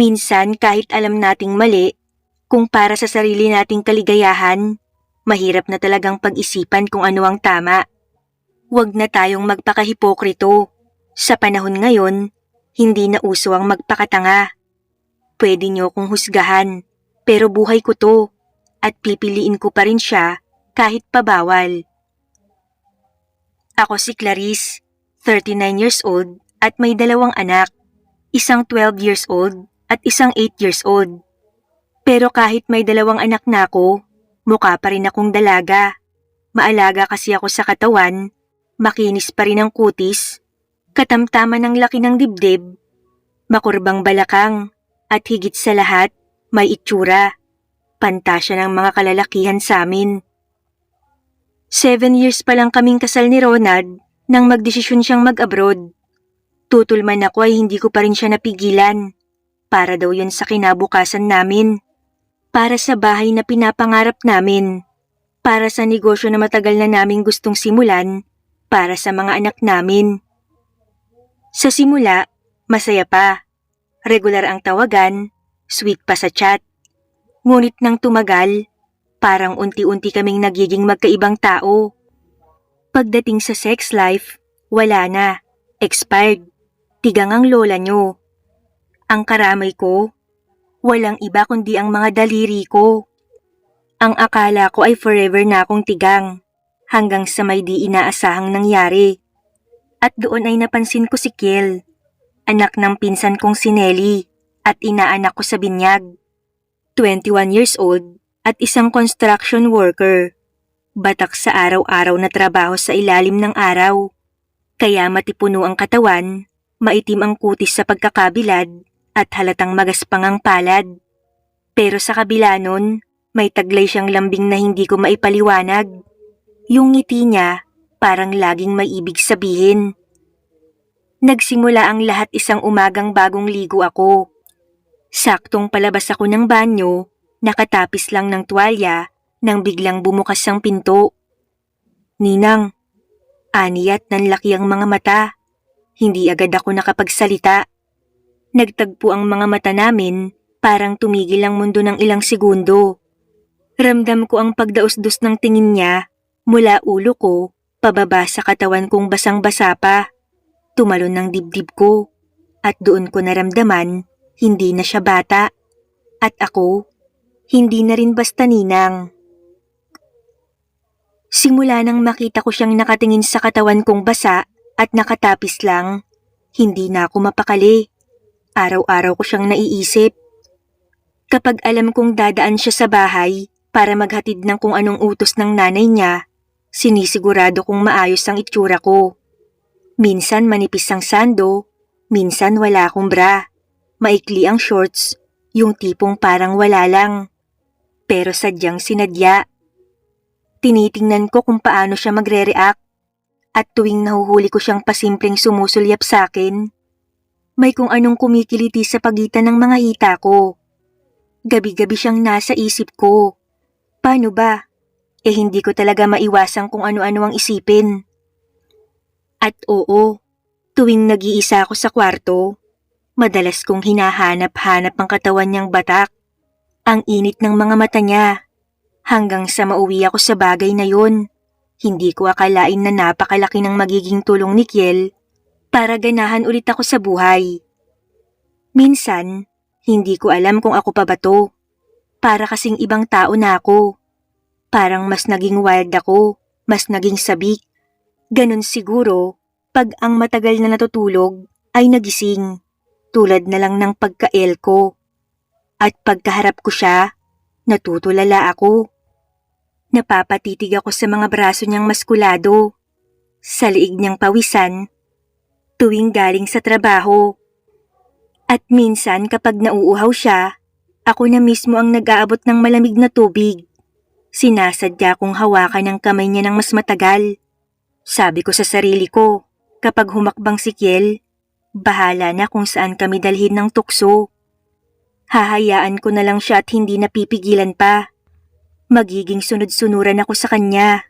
Minsan kahit alam nating mali, kung para sa sarili nating kaligayahan, mahirap na talagang pag-isipan kung ano ang tama. Huwag na tayong magpakahipokrito. Sa panahon ngayon, hindi na uso ang magpakatanga. Pwede niyo kong husgahan, pero buhay ko to at pipiliin ko pa rin siya kahit pabawal. Ako si Clarice, 39 years old at may dalawang anak, isang 12 years old at isang 8 years old. Pero kahit may dalawang anak na ako, mukha pa rin akong dalaga. Maalaga kasi ako sa katawan, makinis pa rin ang kutis, katamtaman ng laki ng dibdib, makurbang balakang, at higit sa lahat, may itsura. Pantasya ng mga kalalakihan sa amin. Seven years pa lang kaming kasal ni Ronald nang magdesisyon siyang mag-abroad. Tutulman ako ay hindi ko pa rin siya napigilan. Para daw yun sa kinabukasan namin. Para sa bahay na pinapangarap namin. Para sa negosyo na matagal na naming gustong simulan. Para sa mga anak namin. Sa simula, masaya pa. Regular ang tawagan, sweet pa sa chat. Ngunit nang tumagal, parang unti-unti kaming nagiging magkaibang tao. Pagdating sa sex life, wala na. Expired. Tigang ang lola nyo. Ang karamay ko, walang iba kundi ang mga daliri ko. Ang akala ko ay forever na akong tigang, hanggang sa may di inaasahang nangyari. At doon ay napansin ko si Kiel, anak ng pinsan kong si Nelly, at inaanak ko sa binyag. 21 years old at isang construction worker. Batak sa araw-araw na trabaho sa ilalim ng araw. Kaya matipuno ang katawan, maitim ang kutis sa pagkakabilad, at halatang magaspang ang palad. Pero sa kabila nun, may taglay siyang lambing na hindi ko maipaliwanag. Yung ngiti niya, parang laging may ibig sabihin. Nagsimula ang lahat isang umagang bagong ligo ako. Saktong palabas ako ng banyo, nakatapis lang ng tuwalya nang biglang bumukas ang pinto. Ninang, aniyat nanlaki ang mga mata. Hindi agad ako nakapagsalita. Nagtagpo ang mga mata namin, parang tumigil ang mundo ng ilang segundo. Ramdam ko ang pagdausdos ng tingin niya mula ulo ko, pababa sa katawan kong basang-basa pa. Tumalon ng dibdib ko at doon ko naramdaman hindi na siya bata. At ako, hindi na rin basta ninang. Simula nang makita ko siyang nakatingin sa katawan kong basa at nakatapis lang, hindi na ako mapakali. Araw-araw ko siyang naiisip. Kapag alam kong dadaan siya sa bahay para maghatid ng kung anong utos ng nanay niya, sinisigurado kong maayos ang itsura ko. Minsan manipis ang sando, minsan wala akong bra. Maikli ang shorts, yung tipong parang wala lang. Pero sadyang sinadya. Tinitingnan ko kung paano siya magre-react. At tuwing nahuhuli ko siyang pasimpleng sumusulyap sa akin, may kung anong kumikiliti sa pagitan ng mga hita ko. Gabi-gabi siyang nasa isip ko. Paano ba? Eh hindi ko talaga maiwasan kung ano-ano ang isipin. At oo, tuwing nag-iisa ako sa kwarto, madalas kong hinahanap-hanap ang katawan niyang batak. Ang init ng mga mata niya. Hanggang sa mauwi ako sa bagay na yun, hindi ko akalain na napakalaki ng magiging tulong ni Kiel para ganahan ulit ako sa buhay. Minsan, hindi ko alam kung ako pa ba to. Para kasing ibang tao na ako. Parang mas naging wild ako, mas naging sabik. Ganon siguro pag ang matagal na natutulog ay nagising, tulad na lang ng pagkael ko. At pagkaharap ko siya, natutulala ako. Napapatitig ako sa mga braso niyang maskulado, sa liig niyang pawisan, tuwing galing sa trabaho. At minsan kapag nauuhaw siya, ako na mismo ang nag-aabot ng malamig na tubig. Sinasadya kong hawakan ang kamay niya ng mas matagal. Sabi ko sa sarili ko, kapag humakbang si Kiel, bahala na kung saan kami dalhin ng tukso. Hahayaan ko na lang siya at hindi napipigilan pa. Magiging sunod-sunuran ako sa kanya.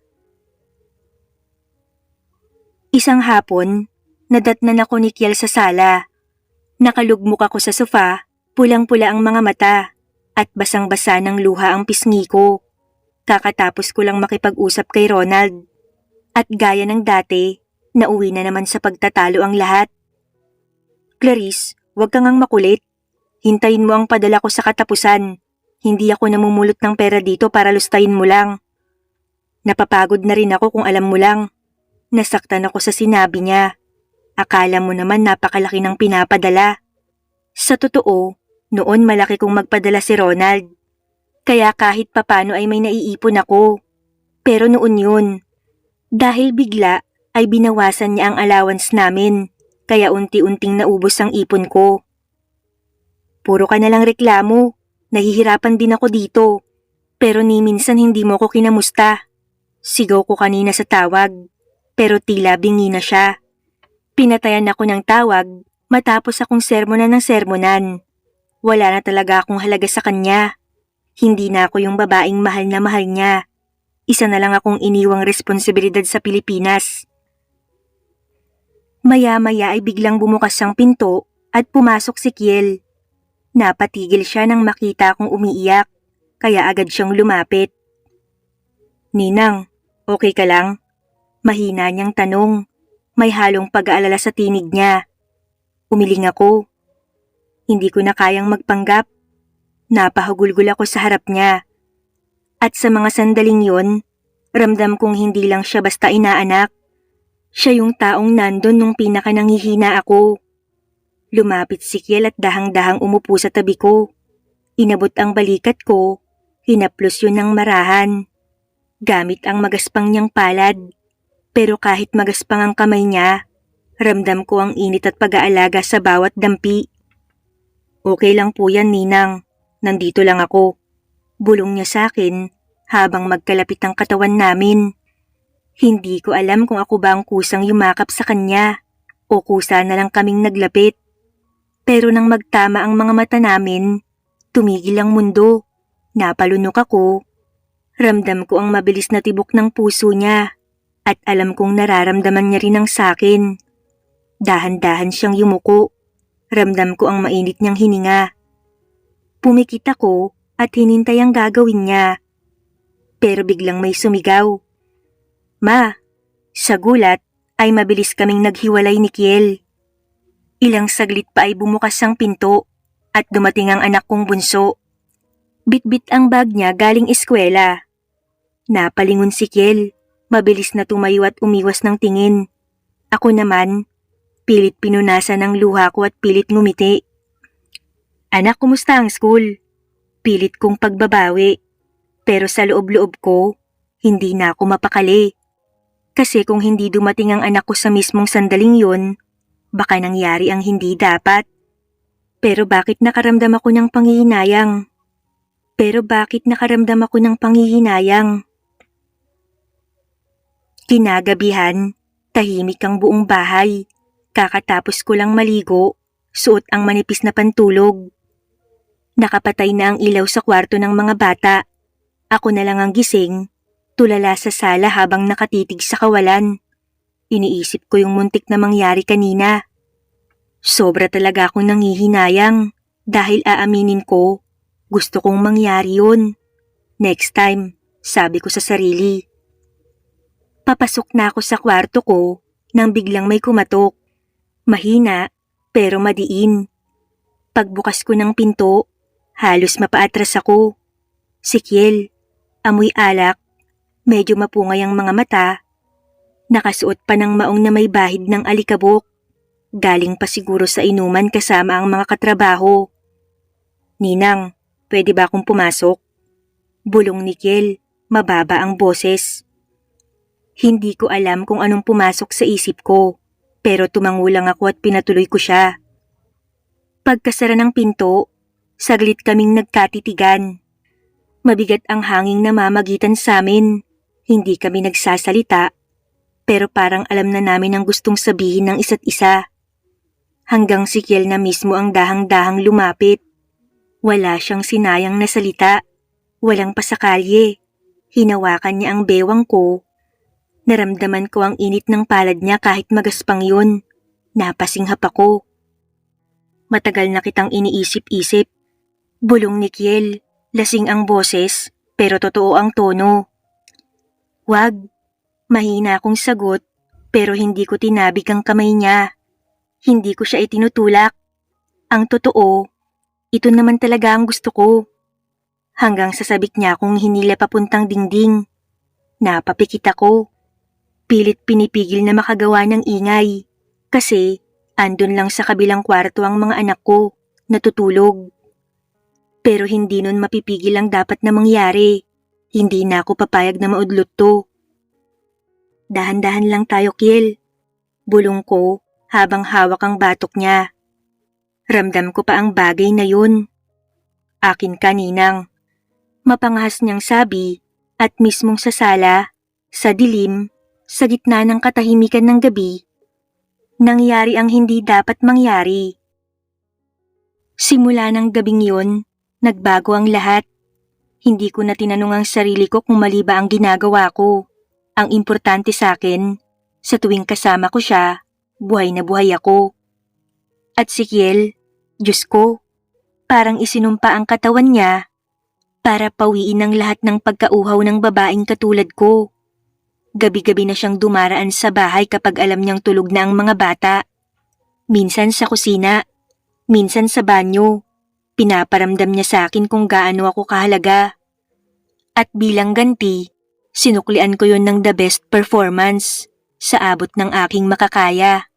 Isang hapon, nadatnan ako ni Kiel sa sala. Nakalugmok ako sa sofa Pulang-pula ang mga mata at basang-basa ng luha ang pisngi ko. Kakatapos ko lang makipag-usap kay Ronald. At gaya ng dati, nauwi na naman sa pagtatalo ang lahat. Clarice, huwag kang ang makulit. Hintayin mo ang padala ko sa katapusan. Hindi ako namumulot ng pera dito para lustayin mo lang. Napapagod na rin ako kung alam mo lang. Nasaktan ako sa sinabi niya. Akala mo naman napakalaki ng pinapadala. Sa totoo, noon malaki kong magpadala si Ronald. Kaya kahit papano ay may naiipon ako. Pero noon yun. Dahil bigla ay binawasan niya ang allowance namin. Kaya unti-unting naubos ang ipon ko. Puro ka na lang reklamo. Nahihirapan din ako dito. Pero ni minsan hindi mo ko kinamusta. Sigaw ko kanina sa tawag. Pero tila bingi na siya. Pinatayan ako ng tawag matapos akong sermonan ng sermonan. Wala na talaga akong halaga sa kanya. Hindi na ako yung babaeng mahal na mahal niya. Isa na lang akong iniwang responsibilidad sa Pilipinas. Maya-maya ay biglang bumukas ang pinto at pumasok si Kiel. Napatigil siya nang makita akong umiiyak, kaya agad siyang lumapit. Ninang, okay ka lang? Mahina niyang tanong. May halong pag-aalala sa tinig niya. Umiling ako. Hindi ko na kayang magpanggap. Napahugulgul ako sa harap niya. At sa mga sandaling yon, ramdam kong hindi lang siya basta inaanak. Siya yung taong nandon nung pinaka nangihina ako. Lumapit si Kiel at dahang-dahang umupo sa tabi ko. Inabot ang balikat ko, hinaplos yun ng marahan. Gamit ang magaspang niyang palad. Pero kahit magaspang ang kamay niya, ramdam ko ang init at pag-aalaga sa bawat dampi. Okay lang po yan, Ninang. Nandito lang ako. Bulong niya sa akin habang magkalapit ang katawan namin. Hindi ko alam kung ako ba ang kusang yumakap sa kanya o kusa na lang kaming naglapit. Pero nang magtama ang mga mata namin, tumigil ang mundo. Napalunok ako. Ramdam ko ang mabilis na tibok ng puso niya at alam kong nararamdaman niya rin ang sakin. Dahan-dahan siyang yumuko. Ramdam ko ang mainit niyang hininga. Pumikit ako at hinintay ang gagawin niya. Pero biglang may sumigaw. Ma, sa gulat ay mabilis kaming naghiwalay ni Kiel. Ilang saglit pa ay bumukas ang pinto at dumating ang anak kong bunso. Bitbit ang bag niya galing eskwela. Napalingon si Kiel, mabilis na tumayo at umiwas ng tingin. Ako naman, pilit pinunasan ng luha ko at pilit ngumiti. Anak, kumusta ang school? Pilit kong pagbabawi. Pero sa loob-loob ko, hindi na ako mapakali. Kasi kung hindi dumating ang anak ko sa mismong sandaling yun, baka nangyari ang hindi dapat. Pero bakit nakaramdam ako ng panghihinayang? Pero bakit nakaramdam ako ng panghihinayang? Kinagabihan, tahimik ang buong bahay. Kakatapos ko lang maligo, suot ang manipis na pantulog. Nakapatay na ang ilaw sa kwarto ng mga bata. Ako na lang ang gising, tulala sa sala habang nakatitig sa kawalan. Iniisip ko yung muntik na mangyari kanina. Sobra talaga akong nangihinayang dahil aaminin ko, gusto kong mangyari yun. Next time, sabi ko sa sarili. Papasok na ako sa kwarto ko nang biglang may kumatok. Mahina pero madiin. Pagbukas ko ng pinto, halos mapaatras ako. Si Kiel, amoy alak, medyo mapungay ang mga mata. Nakasuot pa ng maong na may bahid ng alikabok. Galing pa siguro sa inuman kasama ang mga katrabaho. Ninang, pwede ba akong pumasok? Bulong ni Kiel, mababa ang boses. Hindi ko alam kung anong pumasok sa isip ko, pero tumangulang ako at pinatuloy ko siya. Pagkasara ng pinto, saglit kaming nagkatitigan. Mabigat ang hanging namamagitan sa amin. Hindi kami nagsasalita, pero parang alam na namin ang gustong sabihin ng isa't isa. Hanggang si Kiel na mismo ang dahang-dahang lumapit. Wala siyang sinayang na salita. Walang pasakalye. Hinawakan niya ang bewang ko. Naramdaman ko ang init ng palad niya kahit magaspang yun. Napasinghap ako. Matagal na kitang iniisip-isip. Bulong ni Kiel. Lasing ang boses, pero totoo ang tono. Wag. Mahina akong sagot, pero hindi ko tinabig ang kamay niya. Hindi ko siya itinutulak. Ang totoo, ito naman talaga ang gusto ko. Hanggang sasabik niya akong hinila papuntang dingding. Napapikit ako. Pilit pinipigil na makagawa ng ingay. Kasi andun lang sa kabilang kwarto ang mga anak ko, natutulog. Pero hindi nun mapipigil ang dapat na mangyari. Hindi na ako papayag na maudlot to. Dahan-dahan lang tayo, Kiel. Bulong ko habang hawak ang batok niya. Ramdam ko pa ang bagay na yun. Akin kaninang. Mapangahas niyang sabi at mismong sa sala, sa dilim, sa gitna ng katahimikan ng gabi, nangyari ang hindi dapat mangyari. Simula ng gabing yun, nagbago ang lahat. Hindi ko na tinanong ang sarili ko kung mali ba ang ginagawa ko. Ang importante sa akin, sa tuwing kasama ko siya, buhay na buhay ako. At si Kiel, Diyos ko, parang isinumpa ang katawan niya para pawiin ang lahat ng pagkauhaw ng babaeng katulad ko. Gabi-gabi na siyang dumaraan sa bahay kapag alam niyang tulog na ang mga bata. Minsan sa kusina, minsan sa banyo. Pinaparamdam niya sa akin kung gaano ako kahalaga. At bilang ganti, sinuklian ko yon ng the best performance sa abot ng aking makakaya.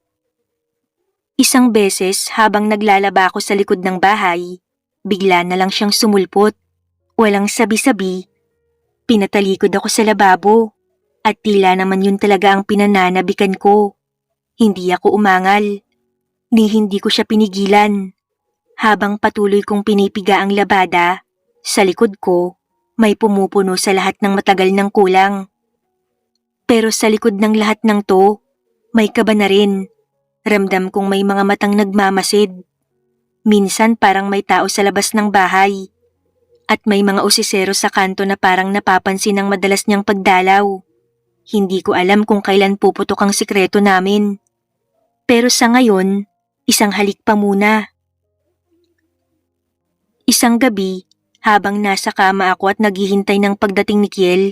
Isang beses habang naglalaba ako sa likod ng bahay, bigla na lang siyang sumulpot. Walang sabi-sabi. Pinatalikod ako sa lababo at tila naman yun talaga ang pinananabikan ko. Hindi ako umangal, ni hindi ko siya pinigilan. Habang patuloy kong pinipiga ang labada, sa likod ko, may pumupuno sa lahat ng matagal ng kulang. Pero sa likod ng lahat ng to, may kaba na rin. Ramdam kong may mga matang nagmamasid. Minsan parang may tao sa labas ng bahay. At may mga usisero sa kanto na parang napapansin ng madalas niyang pagdalaw. Hindi ko alam kung kailan puputok ang sikreto namin. Pero sa ngayon, isang halik pa muna. Isang gabi, habang nasa kama ako at naghihintay ng pagdating ni Kiel,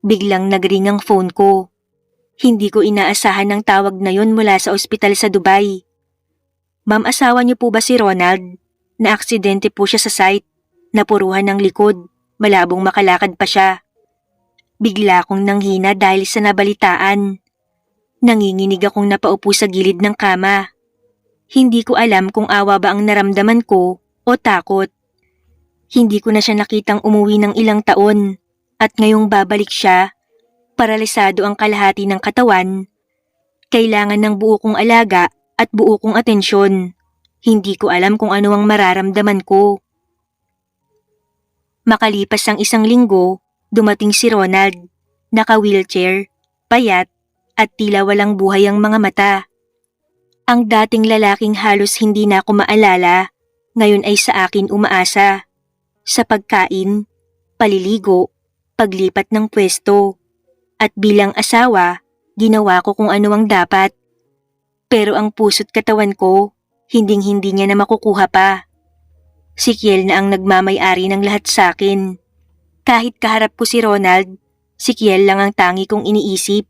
biglang nagring ang phone ko. Hindi ko inaasahan ang tawag na yon mula sa ospital sa Dubai. Ma'am, asawa niyo po ba si Ronald? Na-aksidente po siya sa site. Napuruhan ng likod. Malabong makalakad pa siya. Bigla akong nanghina dahil sa nabalitaan. Nanginginig akong napaupo sa gilid ng kama. Hindi ko alam kung awa ba ang naramdaman ko o takot. Hindi ko na siya nakitang umuwi ng ilang taon at ngayong babalik siya, paralisado ang kalahati ng katawan. Kailangan ng buo kong alaga at buo kong atensyon. Hindi ko alam kung ano ang mararamdaman ko. Makalipas ang isang linggo, dumating si Ronald. Naka-wheelchair, payat, at tila walang buhay ang mga mata. Ang dating lalaking halos hindi na ako maalala, ngayon ay sa akin umaasa. Sa pagkain, paliligo, paglipat ng pwesto, at bilang asawa, ginawa ko kung ano ang dapat. Pero ang puso't katawan ko, hinding-hindi niya na makukuha pa. Si Kiel na ang nagmamay-ari ng lahat sa akin. Kahit kaharap ko si Ronald, si Kiel lang ang tangi kong iniisip.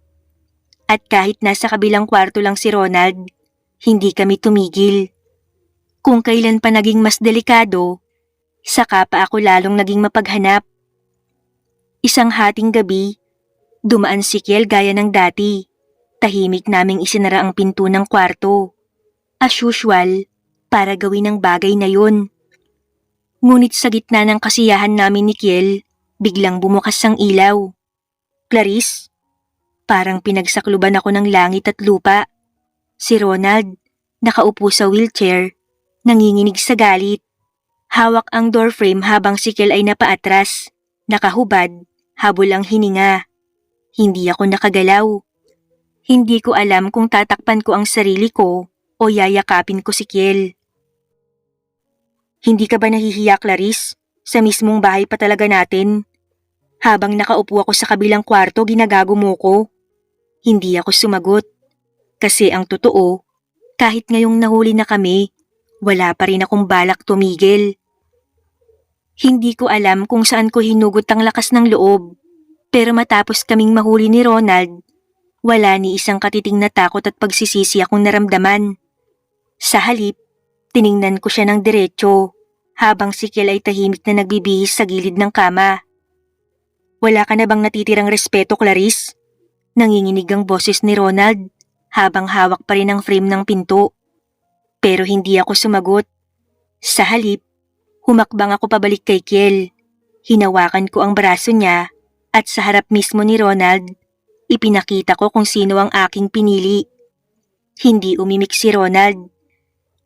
At kahit nasa kabilang kwarto lang si Ronald, hindi kami tumigil. Kung kailan pa naging mas delikado, saka pa ako lalong naging mapaghanap. Isang hating gabi, dumaan si Kiel gaya ng dati. Tahimik naming isinara ang pinto ng kwarto. As usual, para gawin ang bagay na yun. Ngunit sa gitna ng kasiyahan namin ni Kiel, biglang bumukas ang ilaw. Clarice, parang pinagsakluban ako ng langit at lupa. Si Ronald, nakaupo sa wheelchair, nanginginig sa galit. Hawak ang doorframe habang si Kiel ay napaatras. Nakahubad, habol ang hininga. Hindi ako nakagalaw. Hindi ko alam kung tatakpan ko ang sarili ko o yayakapin ko si Kiel. Hindi ka ba nahihiya, Clarice? Sa mismong bahay pa talaga natin. Habang nakaupo ako sa kabilang kwarto, ginagago mo ko. Hindi ako sumagot. Kasi ang totoo, kahit ngayong nahuli na kami, wala pa rin akong balak tumigil. Hindi ko alam kung saan ko hinugot ang lakas ng loob, pero matapos kaming mahuli ni Ronald, wala ni isang katiting na takot at pagsisisi akong naramdaman. Sa halip, tiningnan ko siya ng diretsyo, habang si Kiel ay tahimik na nagbibihis sa gilid ng kama. Wala ka na bang natitirang respeto, Clarice? Nanginginig ang boses ni Ronald, habang hawak pa rin ang frame ng pinto. Pero hindi ako sumagot. Sa halip, humakbang ako pabalik kay Kiel. Hinawakan ko ang braso niya at sa harap mismo ni Ronald, ipinakita ko kung sino ang aking pinili. Hindi umimik si Ronald.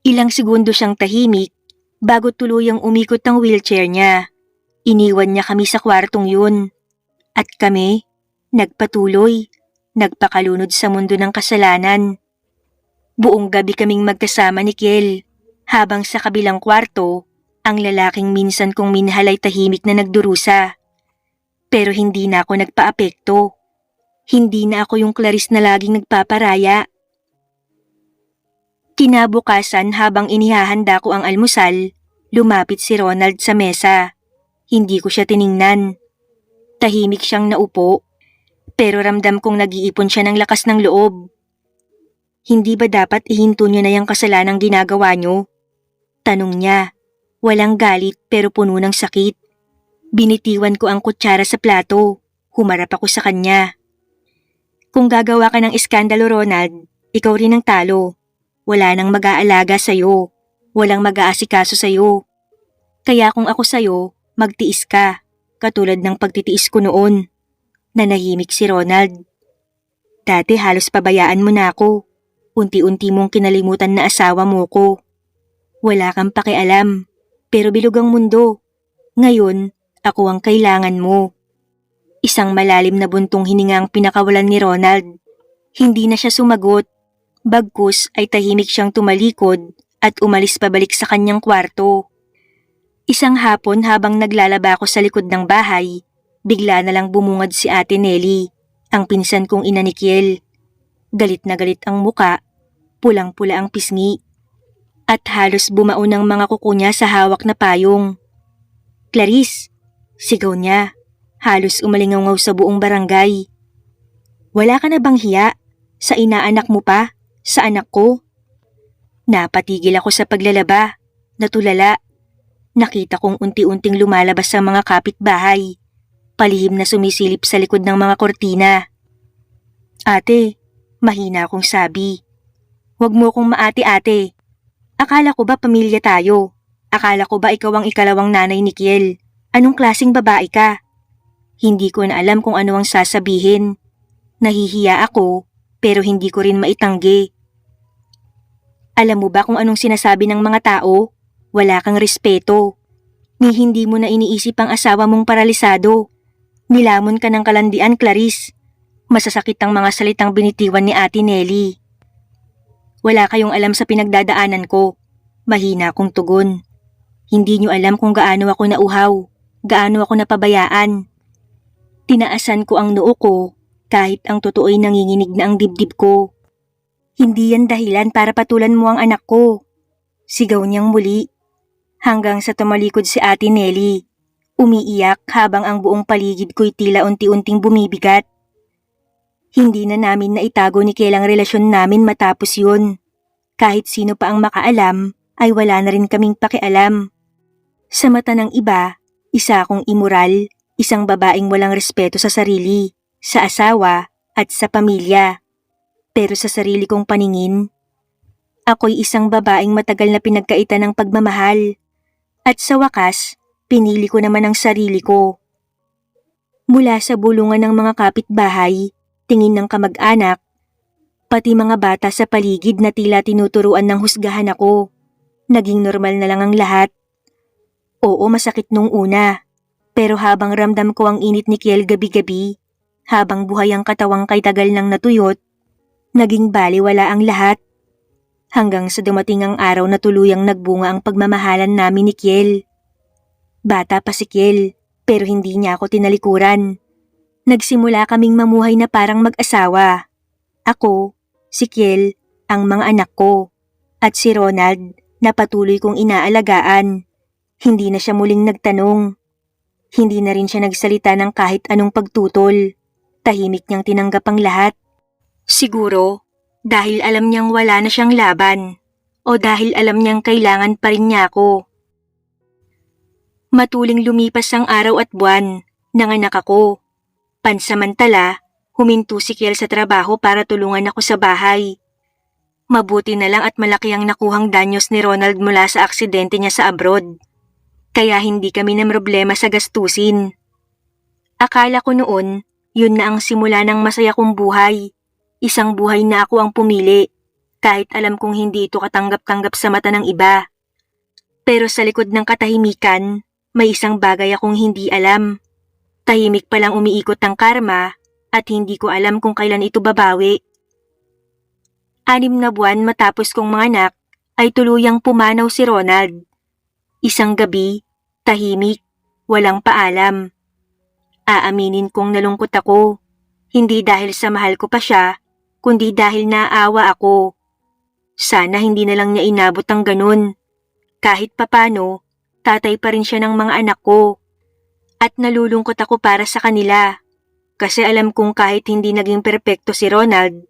Ilang segundo siyang tahimik bago tuluyang umikot ang wheelchair niya. Iniwan niya kami sa kwartong yun. At kami, nagpatuloy, nagpakalunod sa mundo ng kasalanan. Buong gabi kaming magkasama ni Kiel, habang sa kabilang kwarto, ang lalaking minsan kong minahal ay tahimik na nagdurusa. Pero hindi na ako nagpaapekto. Hindi na ako yung Clarice na laging nagpaparaya. Kinabukasan habang inihahanda ko ang almusal, lumapit si Ronald sa mesa. Hindi ko siya tiningnan. Tahimik siyang naupo, pero ramdam kong nag-iipon siya ng lakas ng loob. Hindi ba dapat ihinto niyo na yung kasalanang ginagawa niyo? Tanong niya. Walang galit pero puno ng sakit. Binitiwan ko ang kutsara sa plato. Humarap ako sa kanya. Kung gagawa ka ng iskandalo, Ronald, ikaw rin ang talo. Wala nang mag-aalaga sa'yo. Walang mag-aasikaso sa'yo. Kaya kung ako sa'yo, magtiis ka. Katulad ng pagtitiis ko noon. Nanahimik si Ronald. Dati halos pabayaan mo na ako. Unti-unti mong kinalimutan na asawa mo ko. Wala kang pakialam, pero bilog ang mundo. Ngayon, ako ang kailangan mo. Isang malalim na buntong hininga ang pinakawalan ni Ronald. Hindi na siya sumagot. Bagkus ay tahimik siyang tumalikod at umalis pabalik sa kanyang kwarto. Isang hapon habang naglalaba ako sa likod ng bahay, bigla na lang bumungad si ate Nelly, ang pinsan kong ina ni Kiel. Galit na galit ang muka, pulang-pula ang pisngi, at halos bumaon ang mga kuko niya sa hawak na payong. Clarice, sigaw niya, halos umalingaw sa buong barangay. Wala ka na bang hiya? Sa inaanak mo pa? Sa anak ko? Napatigil ako sa paglalaba, natulala. Nakita kong unti-unting lumalabas sa mga kapitbahay, palihim na sumisilip sa likod ng mga kortina. Ate, mahina akong sabi. Huwag mo kong maati-ate. Akala ko ba pamilya tayo? Akala ko ba ikaw ang ikalawang nanay ni Kiel? Anong klasing babae ka? Hindi ko na alam kung ano ang sasabihin. Nahihiya ako, pero hindi ko rin maitanggi. Alam mo ba kung anong sinasabi ng mga tao? Wala kang respeto. Ni hindi mo na iniisip ang asawa mong paralisado. Nilamon ka ng kalandian, Clarice. Masasakit ang mga salitang binitiwan ni Ate Nelly. Wala kayong alam sa pinagdadaanan ko. Mahina akong tugon. Hindi niyo alam kung gaano ako nauhaw, gaano ako napabayaan. Tinaasan ko ang noo ko kahit ang totoo'y nanginginig na ang dibdib ko. Hindi yan dahilan para patulan mo ang anak ko. Sigaw niyang muli. Hanggang sa tumalikod si Ate Nelly. Umiiyak habang ang buong paligid ko'y tila unti-unting bumibigat. Hindi na namin naitago ni Kelang relasyon namin matapos yun. Kahit sino pa ang makaalam, ay wala na rin kaming pakialam. Sa mata ng iba, isa akong immoral, isang babaeng walang respeto sa sarili, sa asawa, at sa pamilya. Pero sa sarili kong paningin, ako'y isang babaeng matagal na pinagkaita ng pagmamahal. At sa wakas, pinili ko naman ang sarili ko. Mula sa bulungan ng mga kapitbahay, tingin ng kamag-anak, pati mga bata sa paligid na tila tinuturuan ng husgahan ako. Naging normal na lang ang lahat. Oo, masakit nung una. Pero habang ramdam ko ang init ni Kiel gabi-gabi, habang buhay ang katawang kay tagal nang natuyot, naging baliwala ang lahat. Hanggang sa dumating ang araw na tuluyang nagbunga ang pagmamahalan namin ni Kiel. Bata pa si Kiel, pero hindi niya ako tinalikuran. Nagsimula kaming mamuhay na parang mag-asawa. Ako, si Kiel, ang mga anak ko, at si Ronald na patuloy kong inaalagaan. Hindi na siya muling nagtanong. Hindi na rin siya nagsalita ng kahit anong pagtutol. Tahimik niyang tinanggap ang lahat. Siguro, dahil alam niyang wala na siyang laban. O dahil alam niyang kailangan pa rin niya ako. Matuling lumipas ang araw at buwan. Nanganak ako. Pansamantala, huminto si Kiel sa trabaho para tulungan ako sa bahay. Mabuti na lang at malaki ang nakuhang danyos ni Ronald mula sa aksidente niya sa abroad. Kaya hindi kami na problema sa gastusin. Akala ko noon, yun na ang simula ng masaya kong buhay. Isang buhay na ako ang pumili, kahit alam kong hindi ito katanggap-tanggap sa mata ng iba. Pero sa likod ng katahimikan, may isang bagay akong hindi alam. Tahimik palang umiikot ang karma at hindi ko alam kung kailan ito babawi. Anim na buwan matapos kong manganak ay tuluyang pumanaw si Ronald. Isang gabi, tahimik, walang paalam. Aaminin kong nalungkot ako, hindi dahil sa mahal ko pa siya, kundi dahil naawa ako. Sana hindi na lang niya inabot ang ganun. Kahit papano, tatay pa rin siya ng mga anak ko. At nalulungkot ako para sa kanila. Kasi alam kong kahit hindi naging perpekto si Ronald,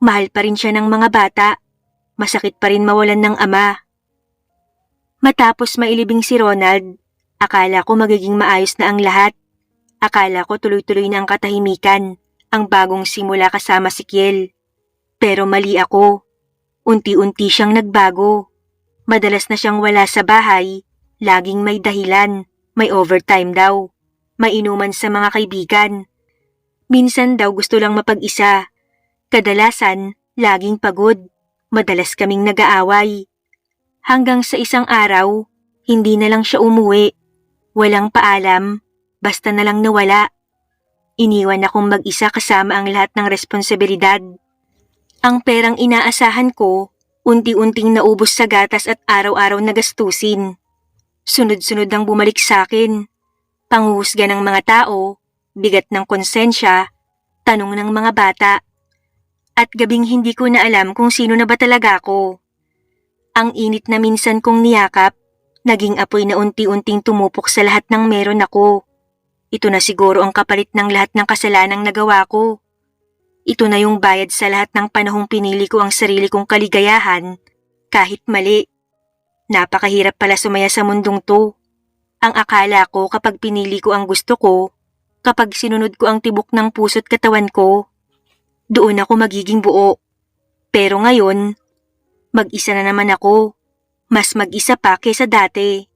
mahal pa rin siya ng mga bata. Masakit pa rin mawalan ng ama. Matapos mailibing si Ronald, akala ko magiging maayos na ang lahat. Akala ko tuloy-tuloy na ang katahimikan, ang bagong simula kasama si Kiel. Pero mali ako. Unti-unti siyang nagbago. Madalas na siyang wala sa bahay, laging may dahilan, may overtime daw, may inuman sa mga kaibigan. Minsan daw gusto lang mapag-isa. Kadalasan, laging pagod. Madalas kaming nag-aaway. Hanggang sa isang araw, hindi na lang siya umuwi. Walang paalam, basta na lang nawala. Iniwan akong mag-isa kasama ang lahat ng responsibilidad. Ang perang inaasahan ko, unti-unting naubos sa gatas at araw-araw na gastusin. Sunod-sunod ang bumalik sa akin. Panghuhusga ng mga tao, bigat ng konsensya, tanong ng mga bata. At gabing hindi ko na alam kung sino na ba talaga ako. Ang init na minsan kong niyakap, naging apoy na unti-unting tumupok sa lahat ng meron ako. Ito na siguro ang kapalit ng lahat ng kasalanang nagawa ko. Ito na yung bayad sa lahat ng panahong pinili ko ang sarili kong kaligayahan, kahit mali. Napakahirap pala sumaya sa mundong to. Ang akala ko kapag pinili ko ang gusto ko, kapag sinunod ko ang tibok ng puso't katawan ko, doon ako magiging buo. Pero ngayon, mag-isa na naman ako. Mas mag-isa pa kaysa dati.